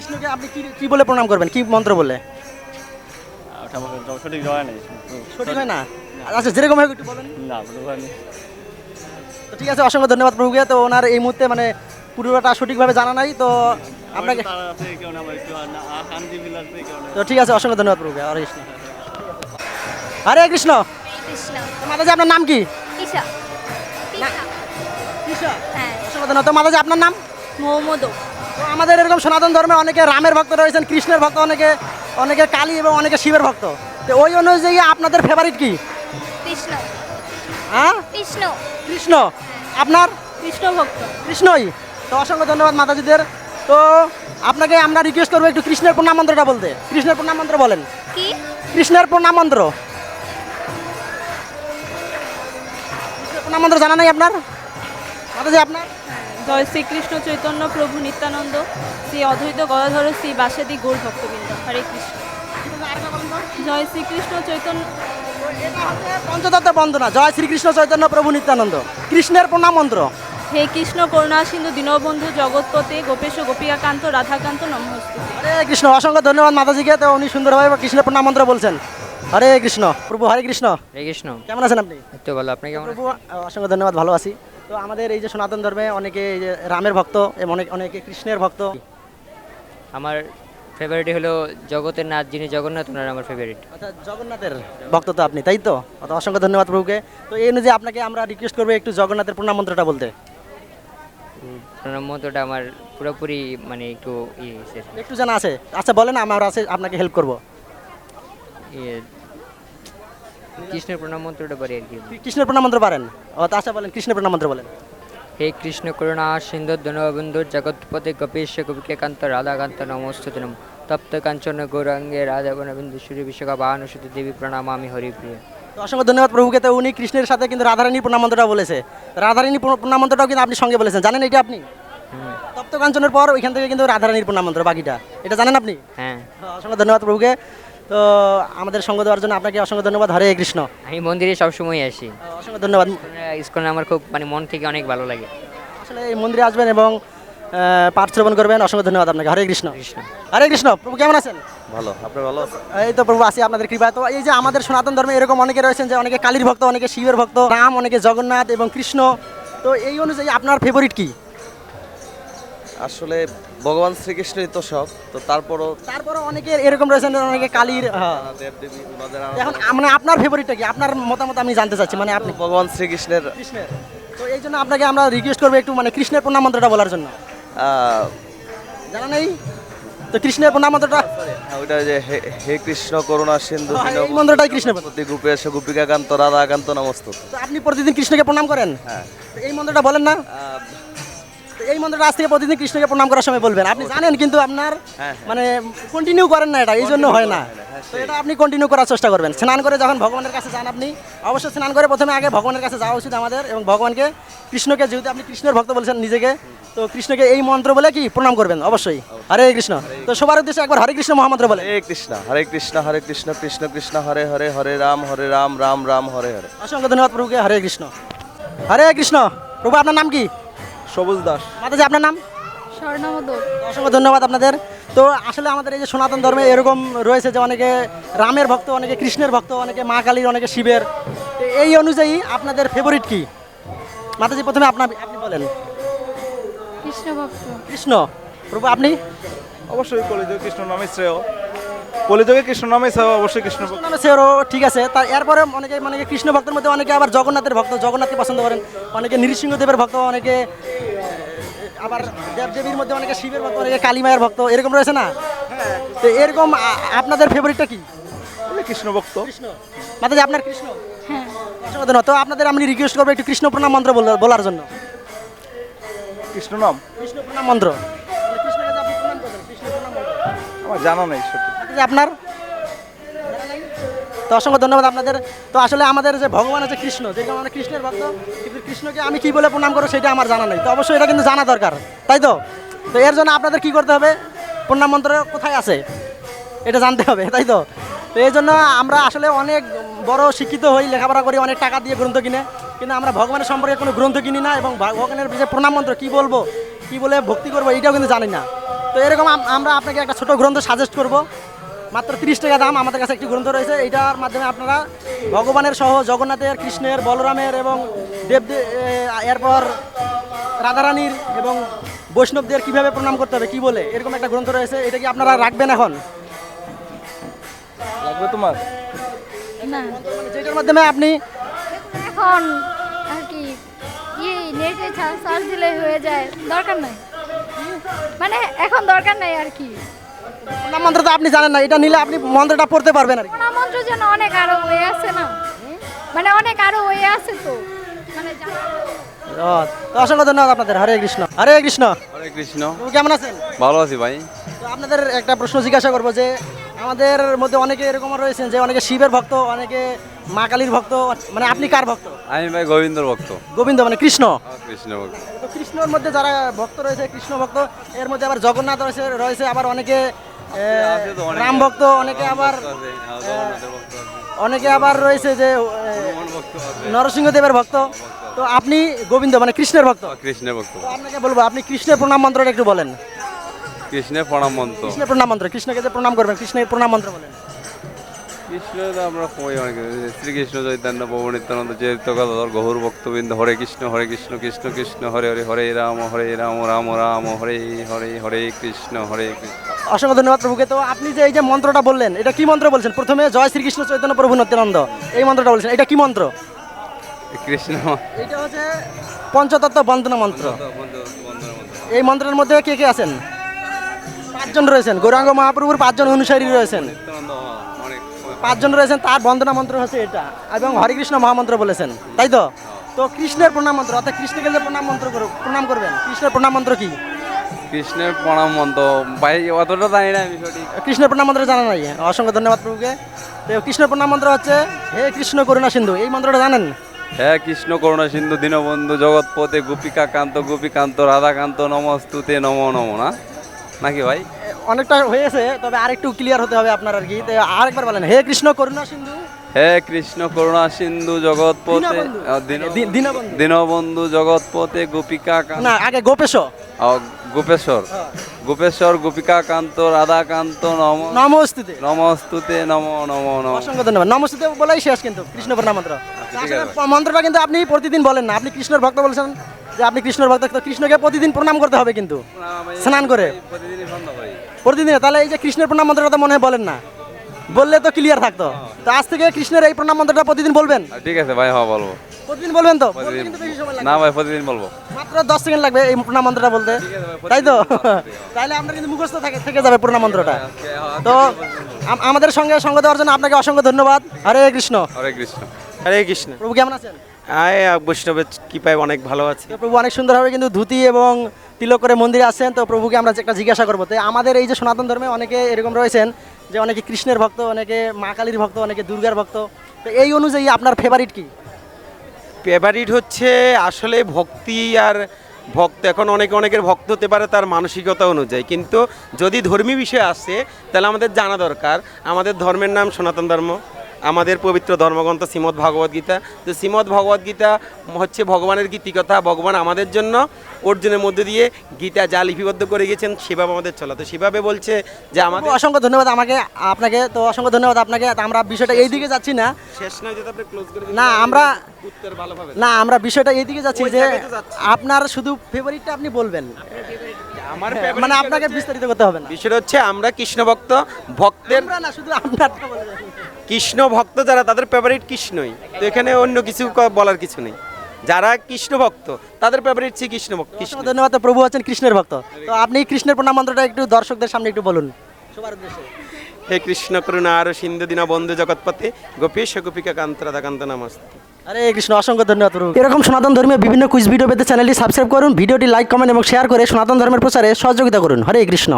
কৃষ্ণকে আপনি কি কি বলে প্রণাম করবেন? কি মন্ত্র বলে? ওটা সঠিক জয় নেই। সঠিক হয় না? আচ্ছা যেরকম হয় একটু বলেন। না তো ঠিক আছে অসংখ্য ধন্যবাদ প্রভুকে। তো ওনার এই মুহূর্তে মানে পুরোটা সঠিকভাবে জানা নাই তো আপনাকে তো ঠিক আছে অসংখ্য ধন্যবাদ প্রভুকে। হরে কৃষ্ণ। হরে কৃষ্ণ। মাতাজি আপনার নাম কি? হ্যাঁ। অসংখ্য ধন্যবাদ। তো মাতাজি আপনার নাম? মোহাম্মদ। আমাদের এরকম সনাতন ধর্মে অনেকে রামের ভক্ত রয়েছেন কৃষ্ণের ভক্ত অনেকে অনেকে কালী এবং অনেকে শিবের ভক্ত। তো ওই অনুযায়ী আপনাদের ফেভারিট কি? কৃষ্ণ। হ্যাঁ? কৃষ্ণ। কৃষ্ণ। আপনার? কৃষ্ণ ভক্ত। কৃষ্ণই। তো অসংখ্য ধন্যবাদ মাতাজিদের। তো আপনাকে আমরা রিকোয়েস্ট করব একটু কৃষ্ণের প্রণাম মন্ত্রটা বলতে। কৃষ্ণের প্রণাম মন্ত্র বলেন। কি? কৃষ্ণের প্রণাম মন্ত্র। কৃষ্ণের প্রণাম মন্ত্র জানা নাই আপনার? মাতাজি আপনার? শ্রীকৃষ্ণ চৈতন্য প্রভু নিত্যানন্দ শ্রী অদ্বৈত গদাধর শ্রী বাসাদি গৌর ভক্তবৃন্দ। হরে কৃষ্ণ। জয় শ্রীকৃষ্ণ চৈতন্য পঞ্চতত্ত্ব বন্দনা। জয় শ্রীকৃষ্ণ চৈতন্য প্রভু নিত্যানন্দ। কৃষ্ণের প্রণাম মন্ত্র। হে কৃষ্ণ করুণা সিন্ধু দীনবন্ধু জগৎপতে গোপেশ গোপিকাকান্ত রাধাকান্ত নমস্তে হরে কৃষ্ণ। অসংখ্য ধন্যবাদ মাতাজিকে তো উনি সুন্দরভাবে কৃষ্ণের প্রণাম মন্ত্র বলছেন। হরে কৃষ্ণ। প্রভু হরে কৃষ্ণ। হরে কৃষ্ণ। কেমন আছেন আপনি? তো ভালো। আপনি কেমন প্রভু অসংখ্য ধন্যবাদ। ভালো আছি। তো আমাদের এই যে সনাতন ধর্মে অনেকে এই যে রামের ভক্ত এবং অনেক অনেকে কৃষ্ণের ভক্ত। আমার ফেভারিট হলো জগতের নাথ যিনি জগন্নাথ ওনার আমার ফেভারিট অর্থাৎ জগন্নাথের ভক্ত তো আপনি তাই তো? অত অসংখ্য ধন্যবাদ প্রভুকে। তো এই অনুযায়ী আপনাকে আমরা রিকোয়েস্ট করব একটু জগন্নাথের প্রণাম মন্ত্রটা বলতে। প্রণাম মন্ত্রটা আমার পুরোপুরি মানে একটু ইয়ে একটু জানা আছে। আচ্ছা বলেন আমার আছে আপনাকে হেল্প করব। ইয়ে কৃষ্ণের প্রণাম মন্ত্রটা পারি আর কি। কৃষ্ণের প্রণাম মন্ত্র পারেন ও তো আচ্ছা বলেন কৃষ্ণের প্রণাম মন্ত্র বলেন। হে কৃষ্ণ করুণা সিন্ধু দনবন্ধু জগৎপতি গোপীশ গোপিকাকান্ত রাধাকান্ত নমস্তুতে নম তপ্ত কাঞ্চন গৌরাঙ্গে রাধা বনবিন্দু সূর্য বিশ্বকা বাহানুসুতি দেবী প্রণাম আমি হরিপ্রিয় তো অসংখ্য ধন্যবাদ প্রভুকে। তো উনি কৃষ্ণের সাথে কিন্তু রাধারানীর প্রণাম মন্ত্রটা বলেছে। রাধারানীর প্র- প্রণাম মন্ত্রটাও কিন্তু আপনি সঙ্গে বলেছেন। জানেন এটা আপনি? তপ্ত কাঞ্চনের পর ওইখান থেকে কিন্তু রাধারানীর প্রণাম মন্ত্র বাকিটা। এটা জানেন আপনি? হ্যাঁ। অসংখ্য ধন্যবাদ প্রভুকে। তো আমাদের সঙ্গ দেওয়ার জন্য আপনাকে অসংখ্য ধন্যবাদ। হরে কৃষ্ণ। আমি মন্দিরে সবসময় আসি। অসংখ্য ধন্যবাদ। ইস্কনে আমার খুব মানে মন থেকে অনেক ভালো লাগে। আসলে এই মন্দিরে আসবেন এবং পাঠ শ্রবণ করবেন। অসংখ্য ধন্যবাদ আপনাকে। হরে কৃষ্ণ। কৃষ্ণ। হরে কৃষ্ণ প্রভু কেমন আছেন? ভালো আপনি ভালো এই তো প্রভু আসি আপনাদের কৃপা তো এই যে আমাদের সনাতন ধর্মে এরকম অনেকে রয়েছেন যে অনেকে কালীর ভক্ত অনেকে শিবের ভক্ত। রাম অনেকে জগন্নাথ এবং কৃষ্ণ। তো এই অনুযায়ী আপনার ফেভারিট কি? আসলে ভগবান শ্রীকৃষ্ণই তো সব তো তারপরও তারপরও অনেকে এরকম রয়েছেন অনেকে কালীর হ্যাঁ। ওনাদের এখন মানে আপনার ফেভারিটটা কি? আপনার মতামত আমি জানতে চাচ্ছি মানে আপনি ভগবান শ্রীকৃষ্ণের কৃষ্ণের। তো এই জন্য আপনাকে আমরা রিকোয়েস্ট করব একটু মানে কৃষ্ণের প্রণাম মন্ত্রটা বলার জন্য। জানা নেই? তো কৃষ্ণের প্রণাম মন্ত্রটা ওইটা যে হে কৃষ্ণ করুণা সিন্ধু হ্যাঁ, এই মন্ত্রটাই কৃষ্ণের প্রতি গোপেশ গোপিকাকান্ত রাধাকান্ত নমস্তুত তো আপনি প্রতিদিন কৃষ্ণকে প্রণাম করেন? হ্যাঁ। এই মন্ত্রটা বলেন না। এই মন্ত্রটা আজ থেকে প্রতিদিন কৃষ্ণকে প্রণাম করার সময় বলবেন। আপনি জানেন কিন্তু আপনার হ্যাঁ, মানে কন্টিনিউ করেন না এটা এই জন্য হয় না। তো এটা আপনি কন্টিনিউ করার চেষ্টা করবেন। স্নান করে যখন ভগবানের কাছে যান আপনি অবশ্যই স্নান করে প্রথমে আগে ভগবানের কাছে যাওয়া উচিত আমাদের এবং ভগবানকে কৃষ্ণকে যেহেতু আপনি কৃষ্ণের ভক্ত বলছেন নিজেকে তো কৃষ্ণকে এই মন্ত্র বলে কি প্রণাম করবেন? অবশ্যই। হরে কৃষ্ণ। তো সবার উদ্দেশ্যে একবার হরে কৃষ্ণ মহামন্ত্র বলে হরে কৃষ্ণ হরে কৃষ্ণ হরে কৃষ্ণ কৃষ্ণ কৃষ্ণ হরে হরে হরে রাম হরে রাম রাম রাম হরে হরে। অসংখ্য ধন্যবাদ প্রভুকে। হরে কৃষ্ণ। হরে কৃষ্ণ। প্রভু আপনার নাম কি? সবুজ দাস। মাতাজি আপনার নাম? অসংখ্য ধন্যবাদ আপনাদের। তো আসলে আমাদের এই যে সনাতন ধর্মে এরকম রয়েছে যে অনেকে রামের ভক্ত অনেকে কৃষ্ণের ভক্ত অনেকে মা কালীর অনেকে শিবের। এই অনুযায়ী আপনাদের ফেভারিট কি? মাতাজি প্রথমে আপনার আপনি বলেন। কৃষ্ণ ভক্ত কৃষ্ণ। প্রভু আপনি? অবশ্যই কলিযুগে কৃষ্ণ নামে শ্রেয়। কলিযুগে কৃষ্ণ নামে অবশ্যই কৃষ্ণ নামে সেরও ঠিক আছে। তার এরপরে অনেকে মানে কৃষ্ণ ভক্তের মধ্যে অনেকে আবার জগন্নাথের ভক্ত জগন্নাথকে পছন্দ করেন। অনেকে নৃসিংহদেবের ভক্ত অনেকে আবার দেবদেবীর মধ্যে অনেকে শিবের ভক্ত অনেকে কালী মায়ের ভক্ত এরকম রয়েছে না? তো এরকম আপনাদের ফেভারিটটা কি? কৃষ্ণ ভক্ত কৃষ্ণ। মাতাজি আপনার কৃষ্ণ? হ্যাঁ তো আপনাদের আমি রিকোয়েস্ট করব একটু কৃষ্ণ প্রণাম মন্ত্র বলার জন্য। কৃষ্ণ নাম যে কৃষ্ণ প্রণাম মন্ত্র। আমার জানা নেই সঠিক। আপনার? তো অসংখ্য ধন্যবাদ আপনাদের। তো আসলে আমাদের যে ভগবান আছে কৃষ্ণ যেটা আমরা কৃষ্ণের ভক্ত, কিন্তু কৃষ্ণকে আমি কি বলে প্রণাম করব সেটা আমার জানা নেই। তো অবশ্যই এটা কিন্তু জানা দরকার, তাই তো? তো এর জন্য আপনাদের কি করতে হবে? প্রণাম মন্ত্র কোথায় আছে? এটা জানতে হবে, তাই তো? তো এই জন্য আমরা আসলে অনেক বড় শিক্ষিত হই, লেখাপড়া করি, অনেক টাকা দিয়ে গ্রন্থ কিনে, কিন্তু আমরা ভগবানের সম্পর্কে কোনো গ্রন্থ কিনি না এবং ভগবানের যে প্রণাম মন্ত্র, কী বলব, কী বলে ভক্তি করব এইটাও কিন্তু জানি না। তো এরকম আমরা আপনাকে একটা ছোট গ্রন্থ সাজেস্ট করব। মাত্র তিরিশ টাকা দাম আমাদের কাছে একটি গ্রন্থ রয়েছে। এইটার মাধ্যমে আপনারা ভগবানের সহ জগন্নাথের কৃষ্ণের বলরামের এবং দেব এরপর রাধারানীর এবং বৈষ্ণবদের কীভাবে প্রণাম করতে হবে কি বলে এরকম একটা গ্রন্থ রয়েছে। এটা কি আপনারা রাখবেন এখন? লাগবে তোমার? যেটার মাধ্যমে আপনি এখন আর কি নেটে সার্চ দিলে হয়ে যায়। দরকার নাই। মানে এখন দরকার নাই আর কি। মন্ত্র তো আপনি জানেন না এটা নিলে আপনি মন্ত্রটা পড়তে পারবেন আর মন্ত্র যেন অনেক আরও হয়ে আছে না? মানে অনেক আরও হয়ে আছে তো। মানে অসংখ্য ধন্যবাদ আপনাদের। হরে কৃষ্ণ। হরে কৃষ্ণ। হরে কৃষ্ণ। কেমন আছেন? ভালো আছি ভাই। তো আপনাদের একটা প্রশ্ন জিজ্ঞাসা করব যে আমাদের মধ্যে অনেকে এরকম রয়েছেন যে অনেকে শিবের ভক্ত অনেকে মা কালীর ভক্ত মানে আপনি কার ভক্ত? আমি ভাই গোবিন্দর ভক্ত। গোবিন্দ মানে কৃষ্ণ। কৃষ্ণ ভক্ত। তো কৃষ্ণর মধ্যে যারা ভক্ত রয়েছে কৃষ্ণ ভক্ত এর মধ্যে আবার জগন্নাথ রয়েছে রয়েছে আবার অনেকে। রাম ভক্ত অনেকে আবার অনেকে আবার রয়েছে যে এ, নরসিংহ দেবের ভক্ত। তো আপনি গোবিন্দ মানে কৃষ্ণের ভক্ত? কৃষ্ণের ভক্ত। আপনাকে বলব আপনি কৃষ্ণের প্রণাম মন্ত্রটা একটু বলেন। কৃষ্ণের প্রণাম মন্ত্র। কৃষ্ণের প্রণাম মন্ত্র কৃষ্ণকে যে প্রণাম করবেন কৃষ্ণের প্রণাম মন্ত্র বলেন। কৃষ্ণ আমরা কই অনেক শ্রীকৃষ্ণ চৈতন্য প্রভু নিত্যানন্দ চরিত্র গদাধর গহুর ভক্তবৃন্দ হরে কৃষ্ণ হরে কৃষ্ণ কৃষ্ণ কৃষ্ণ হরে হরে হরে রাম হরে রাম রাম রাম হরে হরে হরে কৃষ্ণ হরে কৃষ্ণ। অসংখ্য ধন্যবাদ প্রভুকে। তো আপনি যে এই যে মন্ত্রটা বললেন এটা কি মন্ত্র বলছেন? প্রথমে জয় শ্রীকৃষ্ণ চৈতন্য প্রভু নিত্যানন্দ। এই মন্ত্রটা বলছেন। এটা কি মন্ত্র? কৃষ্ণ এটা হচ্ছে পঞ্চতত্ত্ব বন্দনা মন্ত্র। এই মন্ত্রের মধ্যে কে কে আছেন? পাঁচজন রয়েছেন। গৌরাঙ্গ মহাপ্রভুর পাঁচজন অনুসারী রয়েছেন। পাঁচজন রয়েছেন তার বন্দনা মন্ত্র হচ্ছে এটা। এবং হরে কৃষ্ণ মহামন্ত্র বলেছেন। তাই তো? তো কৃষ্ণের প্রণাম মন্ত্র অর্থাৎ কৃষ্ণকে যে প্রণাম মন্ত্র প্রণাম করবেন। কৃষ্ণের প্রণাম মন্ত্র কি? কৃষ্ণের প্রণাম মন্ত্র। ভাই অতটা জানি না আমি সঠিক কৃষ্ণের প্রণাম মন্ত্র জানা নাই। অসংখ্য ধন্যবাদ প্রভুকে। তো কৃষ্ণের প্রণাম মন্ত্র হচ্ছে হে কৃষ্ণ করুণা সিন্ধু এই মন্ত্রটা জানেন? হ্যাঁ কৃষ্ণ করুণা সিন্ধু দীনবন্ধু জগৎপথে গোপিকা কান্ত গোপীকান্ত রাধাকান্ত নমস্তুতে নম নম না? নাকি ভাই? অনেকটা হয়েছে তবে আরেকটু ক্লিয়ার হতে হবে আপনার আর কি। তো আরেকবার বলেন হে কৃষ্ণ করুণা সিন্ধু হে কৃষ্ণ করুণা সিন্ধু জগৎপথে দীনবন্ধু। জগৎপথে গোপিকা না আগে গোপেশ গোপেশ্বর। গোপেশ্বর গোপিকা কান্ত রাধাকান্ত নম নমস্তুতে। নমস্তুতে নম নম নম। অসংখ্য ধন্যবাদ। নমস্তুতে বলাই শেষ কিন্তু কৃষ্ণ প্রণাম মন্ত্র। মন্ত্রটা কিন্তু আপনি প্রতিদিন বলেন না আপনি কৃষ্ণের ভক্ত বলছেন যে আপনি কৃষ্ণের ভক্ত কৃষ্ণকে প্রতিদিন প্রণাম করতে হবে কিন্তু স্নান করে। প্রতিদিন তাহলে এই যে কৃষ্ণের প্রণাম মন্ত্রটা তো মনে হয় বলেন না বললে তো ক্লিয়ার থাকতো। তো আজ থেকে কৃষ্ণের এই প্রণাম মন্ত্রটা প্রতিদিন বলবেন? ঠিক আছে ভাই হ্যাঁ বলব। প্রতিদিন বলবেন তো? বলতে কিন্তু বেশি সময় লাগবে। না ভাই প্রতিদিন বলব। মাত্র দশ সেকেন্ড লাগবে এই প্রণাম মন্ত্রটা বলতে। তাই তো? তাইলে আপনার কিন্তু মুখস্থ থাকে থেকে যাবে প্রণাম মন্ত্রটা তো আমাদের সঙ্গে সঙ্গ দেওয়ার জন্য আপনাকে অসংখ্য ধন্যবাদ। হরে কৃষ্ণ। হরে কৃষ্ণ। হরে কৃষ্ণ। প্রভু কেমন আছেন? আয় বৈষ্ণবের কৃপায় অনেক ভালো আছে। প্রভু অনেক সুন্দরভাবে কিন্তু ধুতি এবং তিলক করে মন্দিরে আসছেন। তো প্রভুকে আমরা একটা জিজ্ঞাসা করব। তো আমাদের এই যে সনাতন ধর্মে অনেকে এরকম রয়েছেন যে অনেকে কৃষ্ণের ভক্ত অনেকে মা কালীর ভক্ত অনেকে দুর্গার ভক্ত। তো এই অনুযায়ী আপনার ফেভারিট কি? ফেভারিট হচ্ছে আসলে ভক্তি আর ভক্ত, এখন অনেকে, অনেকের ভক্ত হতে পারে তার মানসিকতা অনুযায়ী। কিন্তু যদি ধর্মী বিষয় আসে, তাহলে আমাদের জানা দরকার। আমাদের ধর্মের নাম সনাতন ধর্ম। আমাদের পবিত্র ধর্মগ্রন্থ শ্রীমদ্ ভগবদ গীতা। তো শ্রীমদ্ ভগবদ গীতা হচ্ছে ভগবানের গীতিকথা ভগবান আমাদের জন্য। অর্জুনের মধ্যে দিয়ে গীতা যা লিপিবদ্ধ করে গেছেন সেভাবে আমাদের চলা। তো সেভাবে বলছে যে আমাদের প্রভু, অসংখ্য ধন্যবাদ আমাকে আপনাকে। তো অসংখ্য ধন্যবাদ আপনাকে। তো আমরা বিষয়টা এই দিকে যাচ্ছি না। শেষ নয় যদি আপনি ক্লোজ করে না, আমরা- উত্তর ভালোভাবে। না আমরা বিষয়টা এই দিকে যাচ্ছি যে। আপনার শুধু ফেভারিটটা আপনি বলবেন। আমার মানে আপনাকে বিস্তারিত করতে হবে না। বিষয়টা হচ্ছে আমরা কৃষ্ণ ভক্ত ভক্তের না শুধু আপনারটা বলবেন কৃষ্ণ ভক্ত যারা তাদের ফেভারিট কৃষ্ণই। তো এখানে অন্য কিছু বলার কিছু নেই। যারা কৃষ্ণ ভক্ত তাদের ফেভারিট হচ্ছে কৃষ্ণ ভক্ত কৃষ্ণ। ধন্যবাদ প্রভু আছেন কৃষ্ণের ভক্ত। তো আপনি কৃষ্ণের প্রণাম মন্ত্রটা একটু দর্শকদের সামনে একটু বলুন। সবার উদ্দেশ্যে। হে কৃষ্ণ করুণা আর সিন্ধু দিনা বন্ধু জগৎপথে। গোপীশ গোপিকা কান্ত রাধাকান্ত নমস্তে। আরে কৃষ্ণ অসংখ্য ধন্যবাদ প্রভু এরকম সনাতন ধর্মীয় বিভিন্ন কুইজ ভিডিও পেতে চ্যানেলটি সাবস্ক্রাইব করুন। ভিডিওটি লাইক কমেন্ট এবং শেয়ার করে সনাতন ধর্মের প্রচারে সহযোগিতা করুন। হরে কৃষ্ণ।